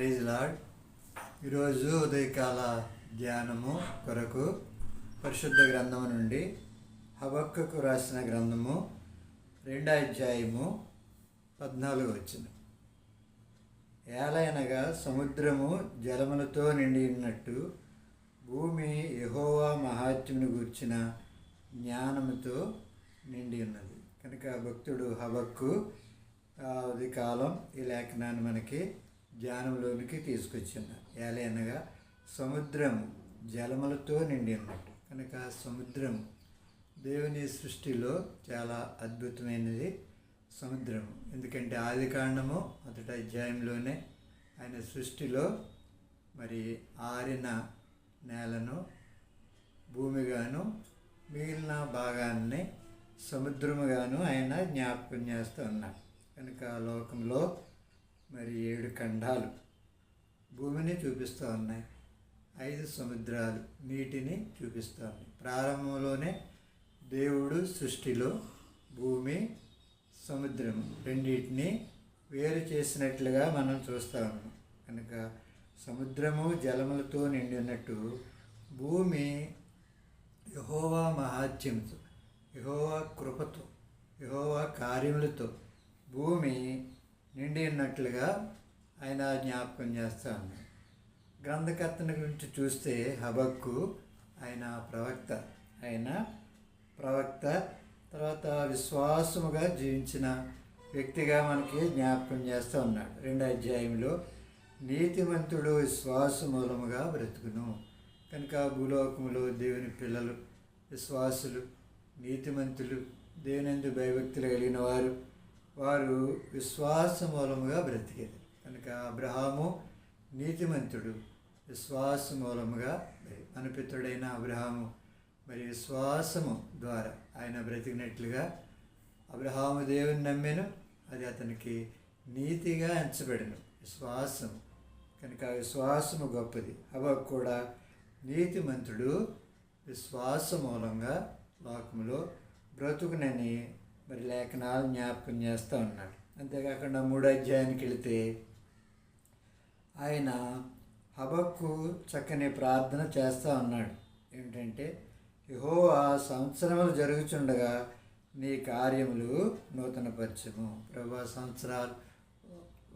Praise lord ఈరోజు ఉదయకాల ధ్యానము కొరకు పరిశుద్ధ గ్రంథము నుండి హబక్కకు రాసిన గ్రంథము రెండో అధ్యాయము పద్నాలుగు వచ్చిన. ఏలైనగా సముద్రము జలములతో నిండి ఉన్నట్టు భూమి యహోవా మహాత్ముని గూర్చిన జ్ఞానముతో నిండి ఉన్నది. కనుక భక్తుడు హబక్కు ఉదయకాలం కాలం ఈ లేఖనాన్ని మనకి ధ్యానంలోనికి తీసుకొచ్చింది. ఏలే అనగా సముద్రం జలములతో నిండి ఉన్నట్టు కనుక సముద్రం దేవుని సృష్టిలో చాలా అద్భుతమైనది సముద్రం. ఎందుకంటే ఆది కాండము మొదటి అధ్యాయంలోనే ఆయన సృష్టిలో మరి ఆరిన నేలను భూమిగాను మిగిలిన భాగాన్ని సముద్రముగాను ఆయన జ్ఞాపకం చేస్తూ ఉన్నాడు. కనుక లోకంలో మరి ఏడు ఖండాలు భూమిని చూపిస్తూ ఉన్నాయి. ఐదు సముద్రాలు నీటిని చూపిస్తూ ఉన్నాయి. ప్రారంభంలోనే దేవుడు సృష్టిలో భూమి సముద్రం రెండింటిని వేరు చేసినట్లుగా మనం చూస్తూ ఉన్నాం. కనుక సముద్రము జలములతో నిండి ఉన్నట్టు భూమి యహోవా మహాత్యంతో యహోవా కృపతో యహోవా కార్యములతో భూమి నిండి ఉన్నట్లుగా ఆయన జ్ఞాపకం చేస్తా ఉన్నాడు. గ్రంథకర్తన గురించి చూస్తే హబక్కు ఆయన ప్రవక్త ఆయన ప్రవక్త తర్వాత విశ్వాసముగా జీవించిన వ్యక్తిగా మనకి జ్ఞాపకం చేస్తూ ఉన్నాడు. రెండో అధ్యాయంలో నీతిమంతుడు విశ్వాస మూలముగా బ్రతుకును. కనుక భూలోకములో దేవుని పిల్లలు విశ్వాసులు నీతిమంతులు దేవునందు భయభక్తులు కలిగిన వారు వారు విశ్వాస మూలముగా బ్రతికేది కనుక అబ్రహాము నీతిమంతుడు విశ్వాస మూలముగా మన పిత్రుడైన అబ్రహాము మరి విశ్వాసము ద్వారా ఆయన బ్రతికినట్లుగా అబ్రహాము దేవుని నమ్మెను అది అతనికి నీతిగా ఎంచబడిను. విశ్వాసం కనుక విశ్వాసము గొప్పది. అవ కూడా నీతిమంతుడు విశ్వాస మూలంగా లోకములో బ్రతుకునని మరి లేఖనాలు జ్ఞాపకం చేస్తూ ఉన్నాడు. అంతేకాకుండా మూడో అధ్యాయానికి వెళితే ఆయన హబక్కు చక్కని ప్రార్థన చేస్తూ ఉన్నాడు. ఏంటంటే ఆ సంవత్సరములు జరుగుచుండగా నీ కార్యములు నూతనపరచము. ప్రభా సంవత్సరాలు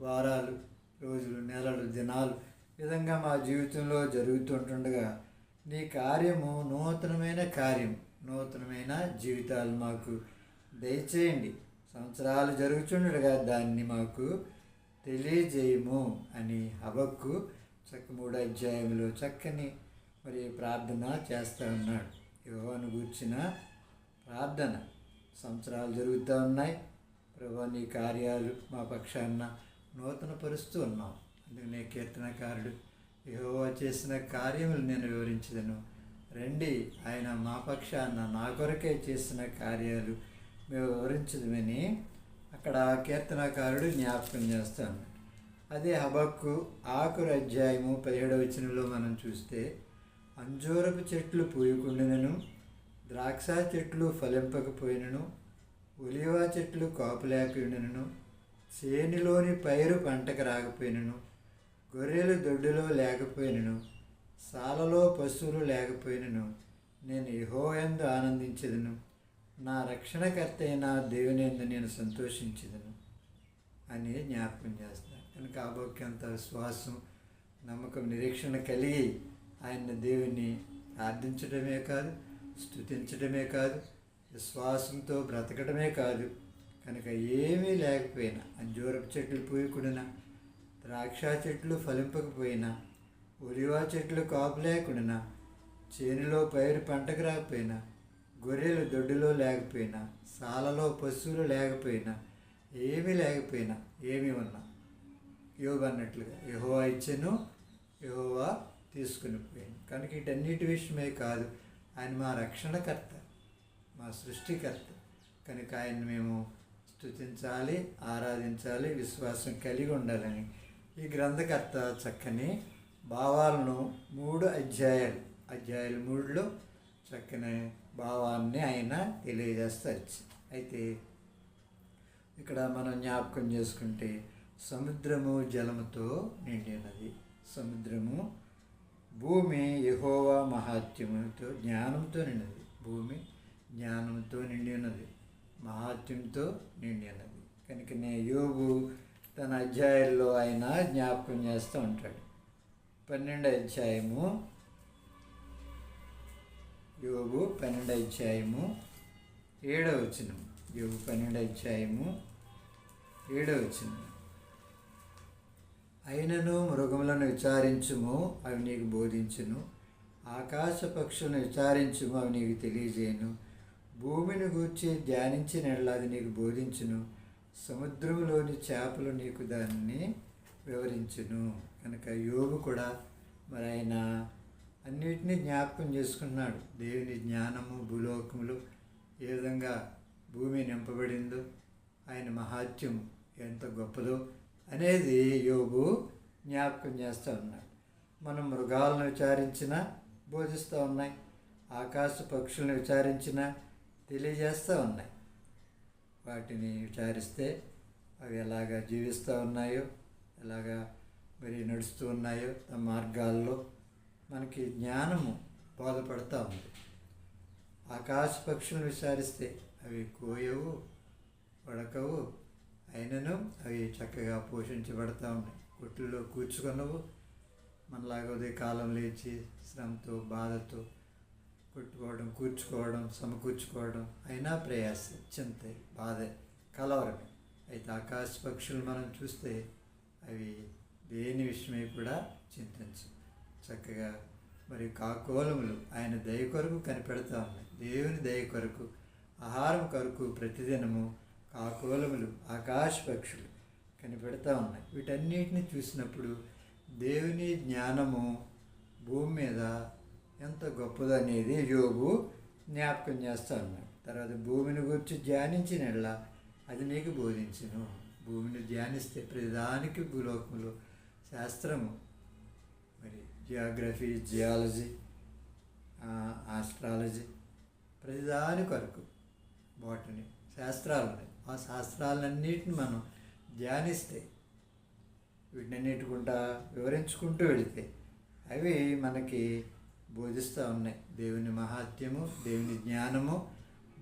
వారాలు రోజులు నెలలు దినాలు విధంగా మా జీవితంలో జరుగుతుంటుండగా నీ కార్యము నూతనమైన కార్యం నూతనమైన జీవితాలు మాకు దయచేయండి. సంవత్సరాలు జరుగుచుండగా దాన్ని మాకు తెలియజేయము అని హబక్కు చక్క మూడో అధ్యాయంలో చక్కని మరి ప్రార్థన చేస్తూ ఉన్నాడు. యోహాను గూర్చిన ప్రార్థన. సంవత్సరాలు జరుగుతూ ఉన్నాయి. ప్రభా నీ కార్యాలు మా పక్షాన నూతన పరుస్తూ ఉన్నాం అందుకనే కీర్తనకారుడు యహోవా చేసిన కార్యములు నేను వివరించదను. రండి ఆయన మా పక్షాన నా కొరకే చేసిన కార్యాలు మేము విని అక్కడ కీర్తనకారుడు జ్ఞాపకం చేస్తాను అదే హబక్కు ఆకుర అధ్యాయము పదిహేడవ వచనంలో మనం చూస్తే అంజూరపు చెట్లు పూయకుండినను ద్రాక్ష చెట్లు ఫలింపకపోయినను ఉలివా చెట్లు కాపులేకపోయినను చేనిలోని పైరు పంటకు రాకపోయినను గొర్రెలు దొడ్డులో లేకపోయినను సాలలో పశువులు లేకపోయినను నేను యెహోయందు ఆనందించదును. నా రక్షణకర్త అయిన దేవుని యందు నేను సంతోషించదను అని జ్ఞాపకం చేస్తాను. కనుక ఆభోక్యంత విశ్వాసం నమ్మకం నిరీక్షణ కలిగి ఆయన దేవుని ప్రార్థించడమే కాదు స్థుతించడమే కాదు విశ్వాసంతో బ్రతకడమే కాదు. కనుక ఏమీ లేకపోయినా అంజూరపు చెట్లు పూయకుండా ద్రాక్ష చెట్లు ఫలింపకపోయినా ఉలివా చెట్లు కాపు లేకుండా చేనులో పైరు పంటకు రాకపోయినా గొర్రెలు దొడ్డులో లేకపోయినా సాలలో పశువులు లేకపోయినా ఏమీ లేకపోయినా ఏమి ఉన్నా. యోగు అన్నట్లుగా యహోవా ఇచ్చెను యహోవా తీసుకుని పోయాను. కనుక ఇటన్నిటి విషయమే కాదు ఆయన మా రక్షణకర్త మా సృష్టికర్త. కనుక ఆయన మేము స్థుతించాలి ఆరాధించాలి విశ్వాసం కలిగి ఉండాలని ఈ గ్రంథకర్త చక్కని భావాలను మూడు అధ్యాయాలు అధ్యాయాలు మూడులో చక్కని భావాన్ని ఆయన తెలియజేస్తారు అయితే ఇక్కడ మనం జ్ఞాపకం చేసుకుంటే సముద్రము జలముతో నిండినది. సముద్రము భూమి యహోవా మహాత్యముతో జ్ఞానంతో నిండినది. భూమి జ్ఞానంతో నిండి ఉన్నది మహాత్యంతో నిండినది. కనుక కనుకనే యోగు తన అధ్యాయంలో ఆయన జ్ఞాపకం చేస్తూ ఉంటాడు. పన్నెండు అధ్యాయము యోగు పన్నెండు అధ్యాయము ఏడవ వచనం. యోగు పన్నెండు అధ్యాయము ఏడవ వచనం. అయినను మృగములను విచారించుము అవి నీకు బోధించును. ఆకాశ పక్షులను విచారించుము అవి నీకు తెలియజేయను. భూమిని గూర్చి ధ్యానించిన అది నీకు బోధించును. సముద్రంలోని చేపలు నీకు దాన్ని వివరించును. కనుక యోగు కూడా మరి ఆయన అన్నిటినీ జ్ఞాపకం చేసుకున్నాడు. దేవుని జ్ఞానము భూలోకములు ఏ విధంగా భూమి నింపబడిందో ఆయన మహాత్యం ఎంత గొప్పదో అనేది యోగు జ్ఞాపకం చేస్తూ ఉన్నాడు. మనం మృగాలను విచారించినా బోధిస్తూ ఉన్నాయి. ఆకాశ పక్షులను విచారించినా తెలియజేస్తూ ఉన్నాయి. వాటిని విచారిస్తే అవి ఎలాగా జీవిస్తూ ఉన్నాయో ఎలాగా మరి నడుస్తూ ఉన్నాయో తమ మార్గాల్లో మనకి జ్ఞానము బోధపడుతూ ఉంది. ఆకాశ పక్షులను విచారిస్తే అవి కోయవు పడకవు అయినను అవి చక్కగా పోషించబడతా ఉన్నాయి. కొట్టుల్లో కూర్చుకున్నవు మనలాగా ఉదయ కాలం లేచి శ్రమతో బాధతో కొట్టుకోవడం కూర్చుకోవడం సమకూర్చుకోవడం అయినా ప్రయాస చింత బాధ కలవరమే. అయితే ఆకాశ పక్షులు మనం చూస్తే అవి దేని విషయమై కూడా చింతించు చక్కగా మరి కాకోలములు ఆయన దయ కొరకు కనిపెడతా ఉన్నాయి. దేవుని దయ కొరకు ఆహారం కొరకు ప్రతిదినము కాకోలములు ఆకాశ పక్షులు కనిపెడతా ఉన్నాయి. వీటన్నిటిని చూసినప్పుడు దేవుని జ్ఞానము భూమి మీద ఎంత గొప్పదనేది యోగు జ్ఞాపకం చేస్తా ఉన్నాడు. తర్వాత భూమిని గురించి ధ్యానించిన అది నీకు బోధించను. భూమిని ధ్యానిస్తే ప్రతిదానికి భూలోకములు శాస్త్రము జియోగ్రఫీ జియాలజీ ఆస్ట్రాలజీ ప్రతిదాని కొరకు బాటని శాస్త్రాలు ఉన్నాయి ఆ శాస్త్రాలన్నిటిని మనం ధ్యానిస్తే వీటినన్నిటికుంటా వివరించుకుంటూ వెళితే అవి మనకి బోధిస్తూ ఉన్నాయి. దేవుని మహాత్యము దేవుని జ్ఞానము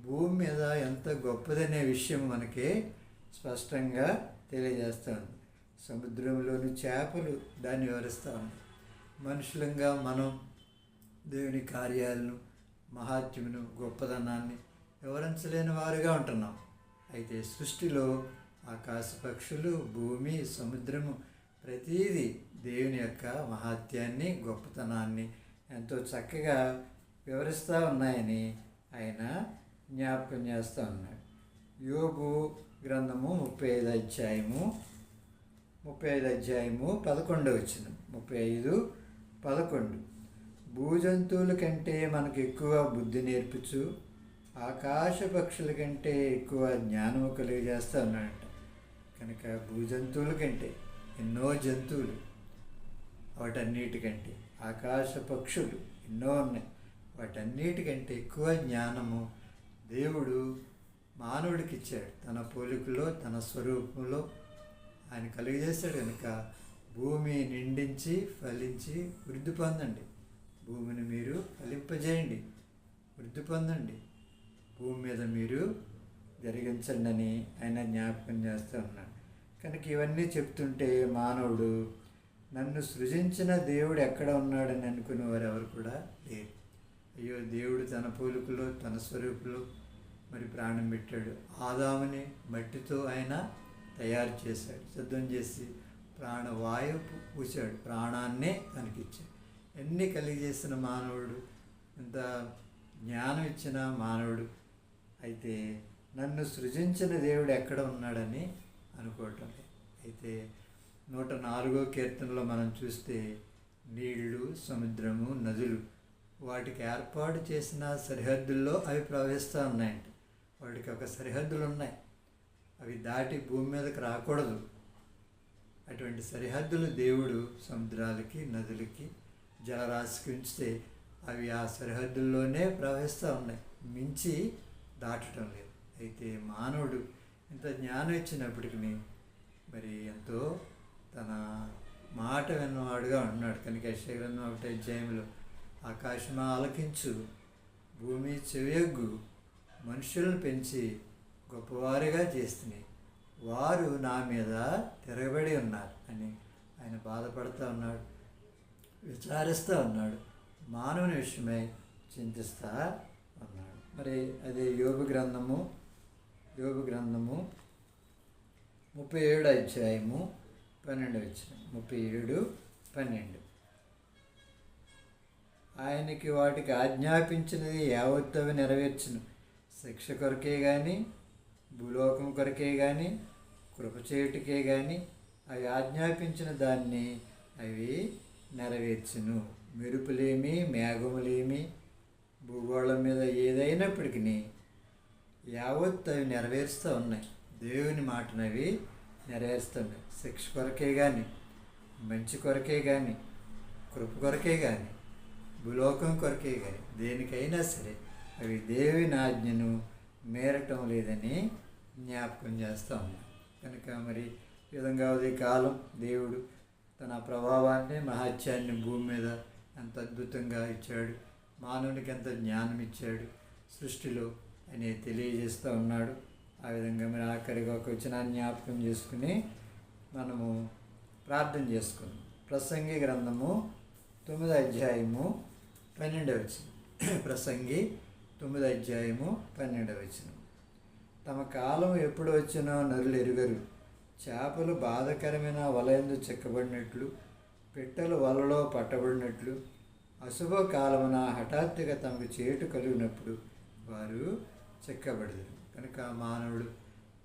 భూమి మీద ఎంత గొప్పదనే విషయం మనకి స్పష్టంగా తెలియజేస్తూ ఉంది. సముద్రంలోని చేపలు దాన్ని వివరిస్తూ ఉంది. మనుషులంగా మనం దేవుని కార్యాలను మహాత్మ్యమును గొప్పదనాన్ని వివరించలేని వారుగా ఉంటున్నాం. అయితే సృష్టిలో ఆకాశ పక్షులు భూమి సముద్రము ప్రతీది దేవుని యొక్క మహాత్యాన్ని గొప్పతనాన్ని ఎంతో చక్కగా వివరిస్తూ ఉన్నాయని ఆయన జ్ఞాపకం చేస్తూ ఉన్నాడు. యోగు గ్రంథము ముప్పై ఐదు అధ్యాయము ముప్పై ఐదు అధ్యాయము పదకొండు వచ్చిన ముప్పై ఐదు పదకొండు. భూజంతువుల కంటే మనకు ఎక్కువ బుద్ధి నేర్పించు. ఆకాశ పక్షుల కంటే ఎక్కువ జ్ఞానము కలిగజేస్తూ అన్నాడంట కనుక భూజంతువుల కంటే ఎన్నో జంతువులు వాటన్నిటికంటే ఆకాశ పక్షులు ఎన్నో ఉన్నాయి. వాటన్నిటికంటే ఎక్కువ జ్ఞానము దేవుడు మానవుడికి ఇచ్చాడు తన పోలికలో తన స్వరూపంలో ఆయన కలిగజేశాడు కనుక భూమి నిండించి ఫలించి వృద్ధి పొందండి. భూమిని మీరు ఫలింపజేయండి. వృద్ధి పొందండి. భూమి మీద మీరు జరిగించండి అని ఆయన జ్ఞాపకం చేస్తూ ఉన్నాడు. కనుక ఇవన్నీ చెప్తుంటే మానవుడు నన్ను సృజించిన దేవుడు ఎక్కడ ఉన్నాడని అనుకునే వారు ఎవరు కూడా లేరు. అయ్యో దేవుడు తన పోలికలో తన స్వరూపులో మరి ప్రాణం పెట్టాడు. ఆదాముని మట్టితో ఆయన తయారు చేశాడు సిద్ధం చేసి ప్రాణవాయువు పూసాడు ప్రాణాన్నే తనకిచ్చాడు. ఎన్ని కలిగజేసిన మానవుడు? ఎంత జ్ఞానం ఇచ్చిన మానవుడు? అయితే నన్ను సృజించిన దేవుడు ఎక్కడ ఉన్నాడని అనుకోవటం అయితే నూట నాలుగో కీర్తనలో మనం చూస్తే నీళ్ళు సముద్రము నదులు వాటికి ఏర్పాటు చేసిన సరిహద్దుల్లో అవి ప్రవహిస్తూ ఉన్నాయంట. వాటికి ఒక సరిహద్దులు ఉన్నాయి. అవి దాటి భూమి మీదకి రాకూడదు. అటువంటి సరిహద్దులు దేవుడు సముద్రాలకి నదులకి జలరాశికి ఉంచితే అవి ఆ సరిహద్దుల్లోనే ప్రవహిస్తూ ఉన్నాయి. మించి దాటడం లేదు. అయితే మానవుడు ఇంత జ్ఞానం ఇచ్చినప్పటికీ మరి ఎంతో తన మాట విన్నవాడుగా ఉన్నాడు. కనుక యశగ్రంథం ఒకటి అధ్యాయంలో ఆకాశమా ఆలకించు భూమి చెవియగ్గు మనుషులను పెంచి గొప్పవారిగా చేస్తున్నాయి. వారు నా మీద తిరగబడి ఉన్నారు అని ఆయన బాధపడుతూ ఉన్నాడు విచారిస్తూ ఉన్నాడు మానవుని విషయమై చింతిస్తూ ఉన్నాడు. మరి అది యోగు గ్రంథము యోగు గ్రంథము ముప్పై ఏడు అధ్యాయము పన్నెండు వచ్చిన ముప్పై ఏడు పన్నెండు. ఆయనకి వాటికి ఆజ్ఞాపించినది యావత్తవి నెరవేర్చును. శిక్ష కొరకే కానీ భూలోకం కొరకే కానీ కృపచేయుటికే కానీ అవి ఆజ్ఞాపించిన దాన్ని అవి నెరవేర్చును. మెరుపులేమి మేఘములేమి భూగోళం మీద ఏదైనప్పటికీ యావత్ అవి నెరవేరుస్తూ ఉన్నాయి. దేవుని మాటను అవి నెరవేరుస్తున్నాయి శిక్ష కొరకే కానీ మంచి కొరకే కానీ కృప కొరకే కానీ భూలోకం కొరకే కానీ దేనికైనా సరే అవి దేవుని ఆజ్ఞను మేరటం లేదని జ్ఞాపకం చేస్తూ ఉన్నాయి కనుక మరి ఈ విధంగా ఉదయ కాలం దేవుడు తన ప్రభావాన్ని మహత్యాన్ని భూమి మీద ఎంత అద్భుతంగా ఇచ్చాడు మానవునికి ఎంత జ్ఞానం ఇచ్చాడు సృష్టిలో అని తెలియజేస్తూ ఉన్నాడు. ఆ విధంగా మరి ఆఖరిగా ఒక వచనాన్ని జ్ఞాపకం చేసుకుని మనము ప్రార్థన చేసుకున్నాం ప్రసంగి గ్రంథము తొమ్మిది అధ్యాయము పన్నెండవ వచనం. ప్రసంగి తొమ్మిది అధ్యాయము పన్నెండవ వచనం. తమ కాలం ఎప్పుడు వచ్చినా నరులు ఎరుగరు. చేపలు బాధకరమైన వలయందు చెక్కబడినట్లు పిట్టలు వలలో పట్టబడినట్లు అశుభ కాలమున హఠాత్తుగా తమకు చేటు కలిగినప్పుడు వారు చెక్కబడదు కనుక మానవుడు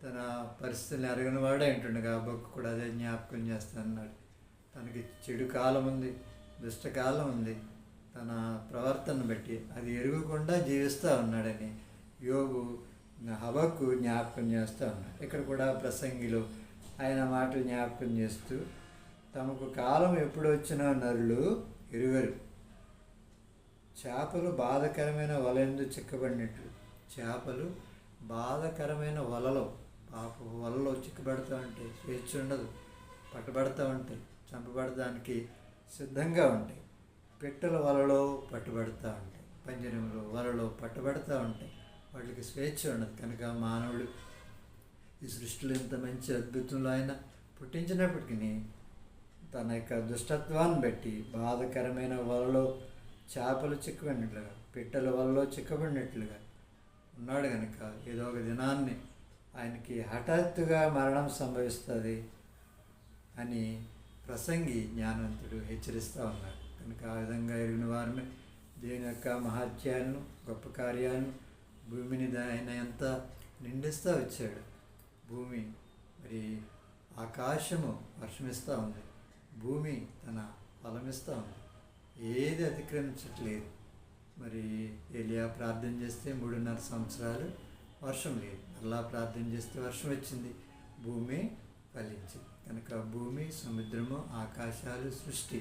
తన పరిస్థితిని అరగని వాడే అంటుండగా బొక్కు కూడా అదే జ్ఞాపకం చేస్తానన్నాడు తనకి చెడు కాలం ఉంది దుష్టకాలం ఉంది. తన ప్రవర్తన బట్టి అది ఎరుగుకుండా జీవిస్తూ ఉన్నాడని యోగు హవకు జ్ఞాపకం చేస్తూ ఉన్నారు ఇక్కడ కూడా ప్రసంగిలో ఆయన మాటలు జ్ఞాపకం చేస్తూ తమకు కాలం ఎప్పుడు వచ్చినా నరులు ఎరుగరు చేపలు బాధకరమైన వలయందు చిక్కబడినట్లు చేపలు బాధకరమైన వలలో పాప వలలో చిక్కబడుతూ ఉంటాయి స్వేచ్ఛ ఉండదు. పట్టుబడుతూ ఉంటాయి చంపబడటానికి సిద్ధంగా ఉంటాయి. పిట్టల వలలో పట్టుబడుతూ ఉంటాయి. పంజరంలో వలలో పట్టుబడుతూ ఉంటాయి. వాటికి స్వేచ్ఛ ఉండదు. కనుక మానవుడు ఈ సృష్టిలో ఇంత మంచి అద్భుతంలో ఆయన పుట్టించినప్పటికీ తన యొక్క దుష్టత్వాన్ని బట్టి బాధకరమైన వలలో చేపలు చిక్కబడినట్లుగా పిట్టల వలలో చిక్కబడినట్లుగా ఉన్నాడు కనుక ఏదో ఒక దినాన్ని ఆయనకి హఠాత్తుగా మరణం సంభవిస్తుంది అని ప్రసంగి జ్ఞానవంతుడు హెచ్చరిస్తూ ఉన్నాడు. కనుక ఆ విధంగా ఎరిగిన వారిని దేని యొక్క మహత్యాలను గొప్ప కార్యాలను భూమిని ఆయన ఎంత నిండిస్తూ వచ్చాడు భూమి మరి ఆకాశము వర్షమిస్తూ ఉంది భూమి తన ఫలమిస్తూ ఉంది ఏది అతిక్రమించట్లేదు మరి ఏలియా ప్రార్థన చేస్తే మూడున్నర సంవత్సరాలు వర్షం లేదు అలా ప్రార్థన చేస్తే వర్షం వచ్చింది భూమి ఫలించింది కనుక భూమి సముద్రము ఆకాశాలు సృష్టి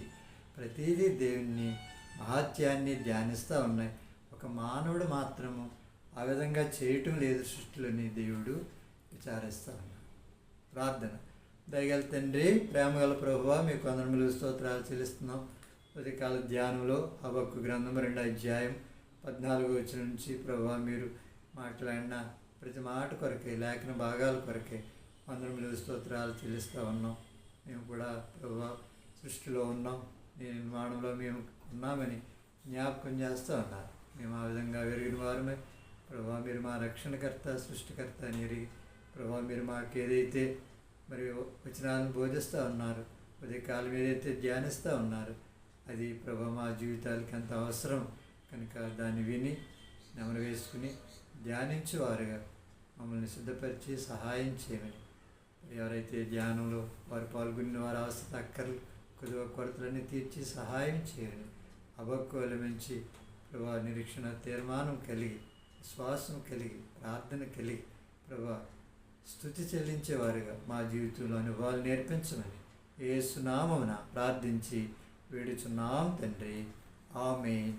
ప్రతిదీ దేవుణ్ణి మహాత్యాన్ని ధ్యానిస్తూ ఉన్నాయి ఒక మానవుడు మాత్రము ఆ విధంగా చేయటం లేదు సృష్టిలోని దేవుడు విచారిస్తా ప్రార్థన. దయగల తండ్రి ప్రేమగల ప్రభువ మీకు వందనములు స్తోత్రాలు చెల్లిస్తున్నాం. ఉదయకాల ధ్యానంలో హబక్కు గ్రంథం రెండు అధ్యాయం పద్నాలుగు వచ్చిన నుంచి ప్రభు మీరు మాట్లాడిన ప్రతి మాట కొరకే లేఖన భాగాల కొరకే వందనములు స్తోత్రాలు చెల్లిస్తూ ఉన్నాం. మేము కూడా ప్రభు సృష్టిలో ఉన్నాం. నీ నిర్మాణంలో మేము ఉన్నామని జ్ఞాపకం చేస్తూ ఉన్నారు. మేము ఆ విధంగా పెరిగిన వారమే. ప్రభా మీరు మా రక్షణకర్త సృష్టికర్త అని ఎరిగి ప్రభా మీరు మాకు ఏదైతే మరి వచనాలను బోధిస్తూ ఉన్నారు ఉదయకాలం ఏదైతే ధ్యానిస్తూ ఉన్నారు అది ప్రభా మా జీవితాలకి అంత అవసరం. కనుక దాన్ని విని నెమరు వేసుకుని ధ్యానించేవారుగా మమ్మల్ని సిద్ధపరిచి సహాయం చేయమని. ఎవరైతే ధ్యానంలో వారు పాల్గొన్న వారి అవసర అక్కర్లు కొద్దిగా కొరతలన్నీ తీర్చి సహాయం చేయని అబక్కువల నుంచి ప్రభా నిరీక్షణ తీర్మానం కలిగి శ్వాసను కలిగి ప్రార్థన కలిగి ప్రభా స్థుతి చెల్లించేవారుగా మా జీవితంలో అనుభవాలు నేర్పించమని ఏ సునామమున ప్రార్థించి వేడుచున్నాం తండ్రి. ఆమె